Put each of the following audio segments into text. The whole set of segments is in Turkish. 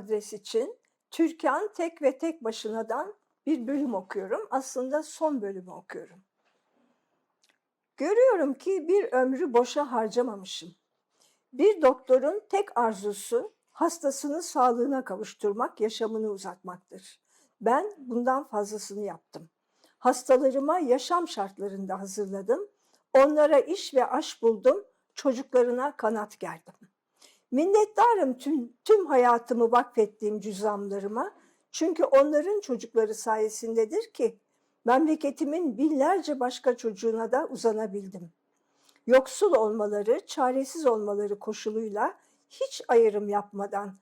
adres için Türkan tek ve tek başınadan bir bölüm okuyorum. Aslında son bölümü okuyorum. Görüyorum ki bir ömrü boşa harcamamışım. Bir doktorun tek arzusu hastasını sağlığına kavuşturmak, yaşamını uzatmaktır. Ben bundan fazlasını yaptım. Hastalarıma yaşam şartlarında hazırladım. Onlara iş ve aş buldum. Çocuklarına kanat gerdim. Minnettarım tüm, tüm hayatımı vakfettiğim cüzamlarıma. Çünkü onların çocukları sayesindedir ki memleketimin binlerce başka çocuğuna da uzanabildim. Yoksul olmaları, çaresiz olmaları koşuluyla hiç ayrım yapmadan,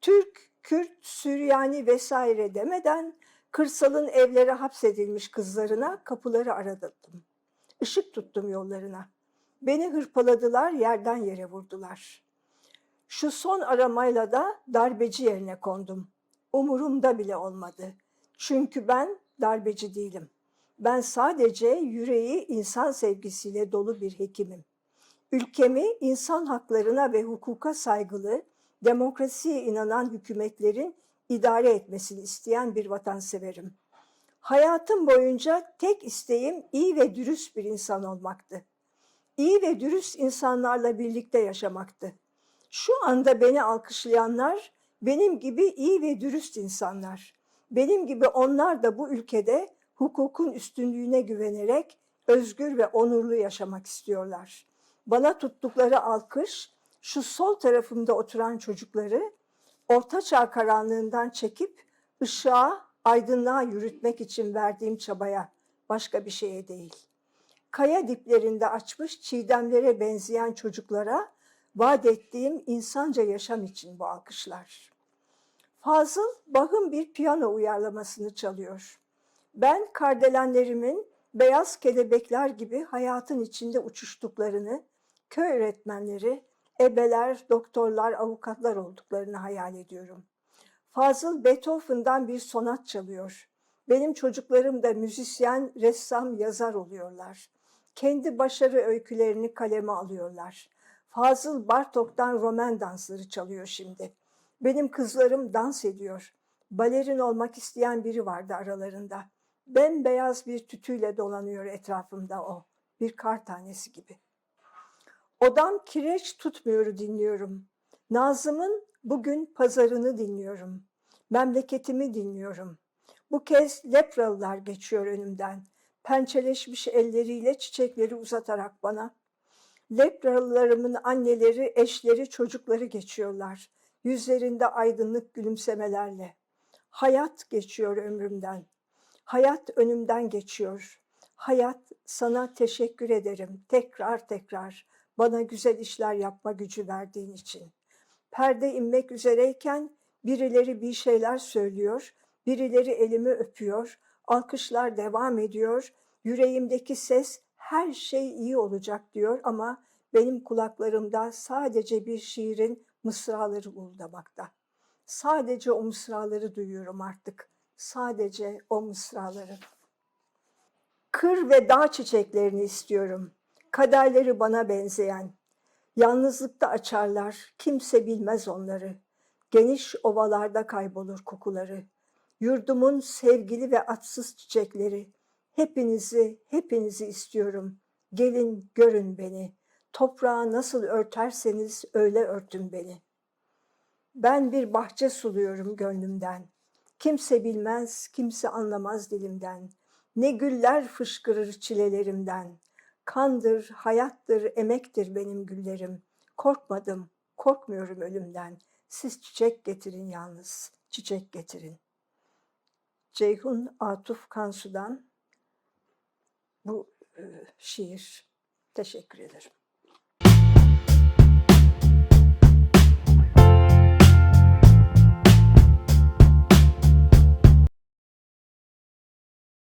Türk, Kürt, Süryani vesaire demeden kırsalın evlere hapsedilmiş kızlarına kapıları aradım. Işık tuttum yollarına. Beni hırpaladılar, yerden yere vurdular. Şu son aramayla da darbeci yerine kondum. Umurumda bile olmadı. Çünkü ben darbeci değilim. Ben sadece yüreği insan sevgisiyle dolu bir hekimim. Ülkemi insan haklarına ve hukuka saygılı, demokrasiye inanan hükümetlerin idare etmesini isteyen bir vatanseverim. Hayatım boyunca tek isteğim iyi ve dürüst bir insan olmaktı. İyi ve dürüst insanlarla birlikte yaşamaktı. Şu anda beni alkışlayanlar benim gibi iyi ve dürüst insanlar. Benim gibi onlar da bu ülkede hukukun üstünlüğüne güvenerek özgür ve onurlu yaşamak istiyorlar. Bana tuttukları alkış şu sol tarafımda oturan çocukları ortaçağ karanlığından çekip ışığa, aydınlığa yürütmek için verdiğim çabaya, başka bir şeye değil. Kaya diplerinde açmış çiğdemlere benzeyen çocuklara vaat ettiğim insanca yaşam için bu alkışlar. Fazıl Bach'ın bir piyano uyarlamasını çalıyor. Ben kardelenlerimin beyaz kelebekler gibi hayatın içinde uçuştuklarını, köy öğretmenleri, ebeler, doktorlar, avukatlar olduklarını hayal ediyorum. Fazıl Beethoven'dan bir sonat çalıyor. Benim çocuklarım da müzisyen, ressam, yazar oluyorlar. Kendi başarı öykülerini kaleme alıyorlar. Fazıl Bartok'tan roman dansları çalıyor şimdi. Benim kızlarım dans ediyor. Balerin olmak isteyen biri vardı aralarında. Bembeyaz bir tütüyle dolanıyor etrafımda o. Bir kar tanesi gibi. Odam kireç tutmuyoru dinliyorum. Nazım'ın bugün pazarını dinliyorum. Memleketimi dinliyorum. Bu kez lepralılar geçiyor önümden. Pençeleşmiş elleriyle çiçekleri uzatarak bana. Lepralılarımın anneleri, eşleri, çocukları geçiyorlar. Yüzlerinde aydınlık gülümsemelerle. Hayat geçiyor ömrümden. Hayat önümden geçiyor. Hayat sana teşekkür ederim tekrar tekrar bana güzel işler yapma gücü verdiğin için. Perde inmek üzereyken birileri bir şeyler söylüyor, birileri elimi öpüyor, alkışlar devam ediyor, yüreğimdeki ses her şey iyi olacak diyor ama benim kulaklarımda sadece bir şiirin mısraları uğuldamakta. Sadece o mısraları duyuyorum artık. Sadece o mısraları. Kır ve dağ çiçeklerini istiyorum. Kaderleri bana benzeyen. Yalnızlıkta açarlar, kimse bilmez onları. Geniş ovalarda kaybolur kokuları. Yurdumun sevgili ve atsız çiçekleri. Hepinizi, hepinizi istiyorum. Gelin görün beni. Toprağı nasıl örterseniz öyle örtün beni. Ben bir bahçe suluyorum gönlümden. Kimse bilmez, kimse anlamaz dilimden. Ne güller fışkırır çilelerimden. Kandır, hayattır, emektir benim güllerim. Korkmadım, korkmuyorum ölümden. Siz çiçek getirin yalnız, çiçek getirin. Ceyhun Atuf Kansu'dan bu şiir. Teşekkür ederim.